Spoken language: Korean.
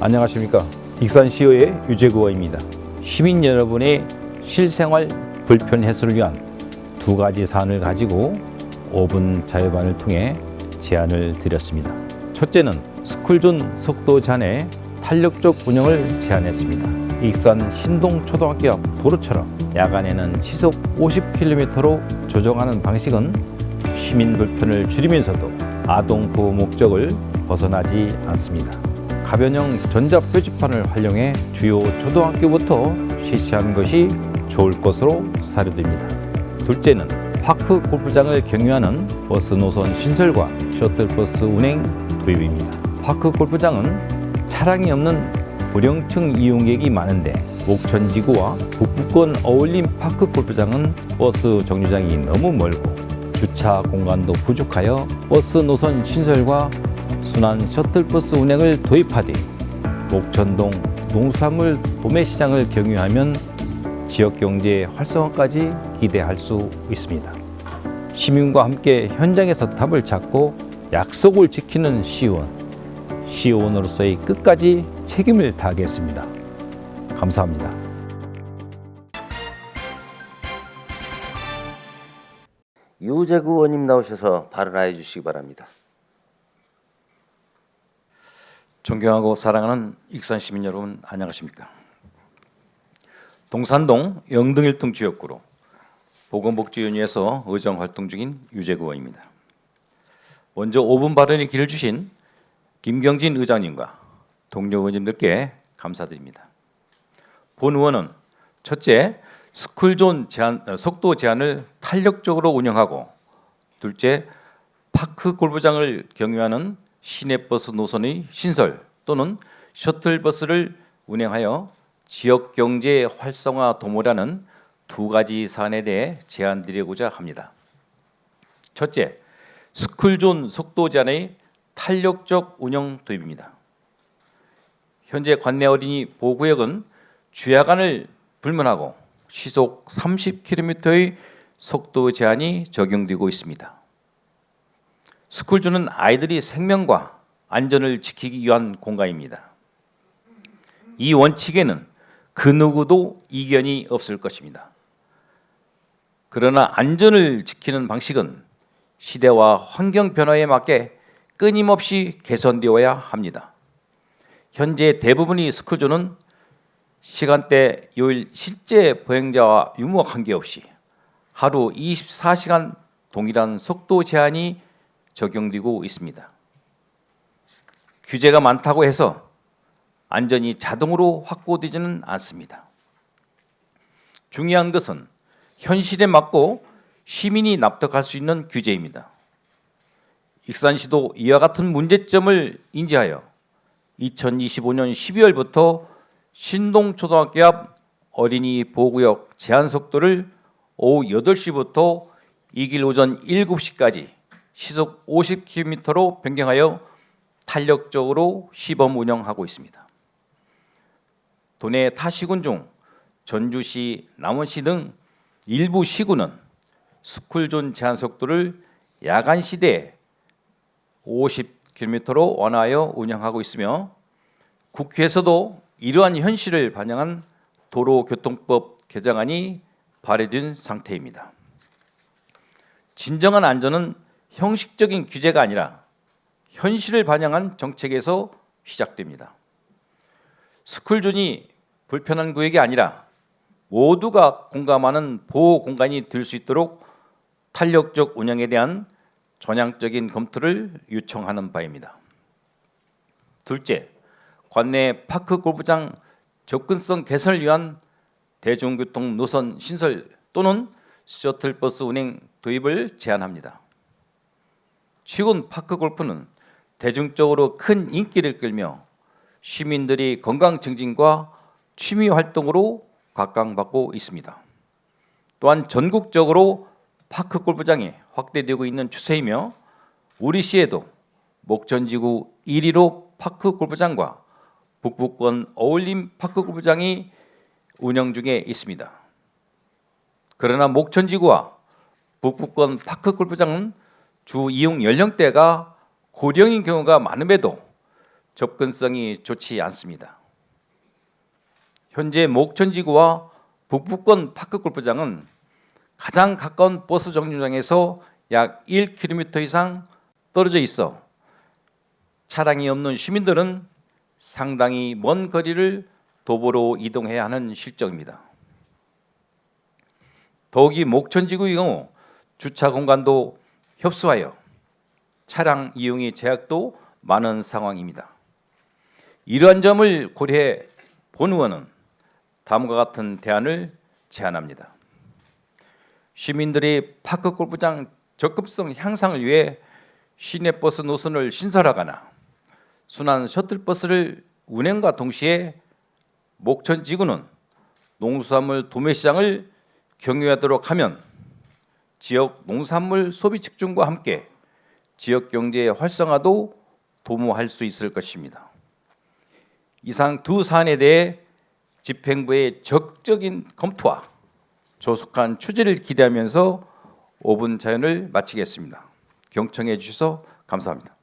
안녕하십니까 익산시의회 유재구입니다. 시민 여러분의 실생활 불편 해소를 위한 두 가지 사안을 가지고 5분 자유반을 통해 제안을 드렸습니다. 첫째는 스쿨존 속도 제한의 탄력적 운영을 제안했습니다. 익산 신동 초등학교 앞 도로처럼 야간에는 시속 50km로 조정하는 방식은 시민 불편을 줄이면서도 아동 보호 목적을 벗어나지 않습니다. 가변형 전자 표지판을 활용해 주요 초등학교부터 실시하는 것이 좋을 것으로 사료됩니다. 둘째는 파크 골프장을 경유하는 버스 노선 신설과 셔틀버스 운행 도입입니다. 파크 골프장은 차량이 없는 고령층 이용객이 많은데 목천지구와 북부권 어울림 파크 골프장은 버스 정류장이 너무 멀고 주차 공간도 부족하여 버스 노선 신설과 순환 셔틀버스 운행을 도입하되 목천동 농수산물 도매시장을 경유하면 지역 경제 활성화까지 기대할 수 있습니다. 시민과 함께 현장에서 답을 찾고 약속을 지키는 시의원, 시의원으로서의 끝까지 책임을 다하겠습니다. 감사합니다. 유재구 의원님 나오셔서 발언해 주시기 바랍니다. 존경하고 사랑하는 익산 시민 여러분 안녕하십니까? 동산동 영등 1등 지역구로 보건복지위원회에서 의정 활동 중인 유재구 의원입니다. 먼저 5분 발언의 길을 주신 김경진 의장님과 동료 의원님들께 감사드립니다. 본 의원은 첫째, 스쿨존 제한, 어, 속도 제한을 탄력적으로 운영하고 둘째, 파크 골프장을 경유하는 시내버스 노선의 신설 또는 셔틀버스를 운행하여 지역 경제 활성화 도모라는 두 가지 사안에 대해 제안 드리고자 합니다. 첫째, 스쿨존 속도 제한의 탄력적 운영 도입입니다. 현재 관내 어린이 보호구역은 주야간을 불문하고 시속 30km의 속도 제한이 적용되고 있습니다. 스쿨존은 아이들이 생명과 안전을 지키기 위한 공간입니다. 이 원칙에는 그 누구도 이견이 없을 것입니다. 그러나 안전을 지키는 방식은 시대와 환경 변화에 맞게 끊임없이 개선되어야 합니다. 현재 대부분의 스쿨존은 시간대, 요일 실제 보행자와 유무 관계없이 하루 24시간 동일한 속도 제한이 적용되고 있습니다. 규제가 많다고 해서 안전이 자동으로 확보되지는 않습니다. 중요한 것은 현실에 맞고 시민이 납득할 수 있는 규제입니다. 익산시도 이와 같은 문제점을 인지하여 2025년 12월부터 신동초등학교 앞 어린이 보호구역 제한 속도를 오후 8시부터 이길 오전 7시까지 시속 50km로 변경하여 탄력적으로 시범 운영하고 있습니다. 도내 타 시군 중 전주시, 남원시 등 일부 시군은 스쿨존 제한 속도를 야간 시대에 50km로 완화하여 운영하고 있으며 국회에서도 이러한 현실을 반영한 도로교통법 개정안이 발의된 상태입니다. 진정한 안전은 형식적인 규제가 아니라 현실을 반영한 정책에서 시작됩니다. 스쿨존이 불편한 구역이 아니라 모두가 공감하는 보호 공간이 될 수 있도록 탄력적 운영에 대한 전향적인 검토를 요청하는 바입니다. 둘째, 관내 파크 골프장 접근성 개선을 위한 대중교통 노선 신설 또는 셔틀버스 운행 도입을 제안합니다. 최근 파크 골프는 대중적으로 큰 인기를 끌며 시민들이 건강 증진과 취미 활동으로 각광받고 있습니다. 또한 전국적으로 파크 골프장이 확대되고 있는 추세이며 우리 시에도 목전지구 1위로 파크 골프장과 북부권 어울림 파크 골프장이 운영 중에 있습니다. 그러나 목천지구와 북부권 파크 골프장은 주 이용 연령대가 고령인 경우가 많음에도 접근성이 좋지 않습니다. 현재 목천지구와 북부권 파크 골프장은 가장 가까운 버스 정류장에서 약 1km 이상 떨어져 있어 차량이 없는 시민들은 상당히 먼 거리를 도보로 이동해야 하는 실정입니다. 더욱이 목천지구의 경우 주차 공간도 협소하여 차량 이용이 제약도 많은 상황입니다. 이러한 점을 고려해 본 의원은 다음과 같은 대안을 제안합니다. 시민들이 파크 골프장 적급성 향상을 위해 시내버스 노선을 신설하거나 순환 셔틀버스를 운행과 동시에 목천 지구는 농수산물 도매시장을 경유하도록 하면 지역 농산물 소비 측정과 함께 지역 경제의 활성화도 도모할 수 있을 것입니다. 이상 두 사안에 대해 집행부의 적극적인 검토와 조속한 추진을 기대하면서 5분 자연을 마치겠습니다. 경청해 주셔서 감사합니다.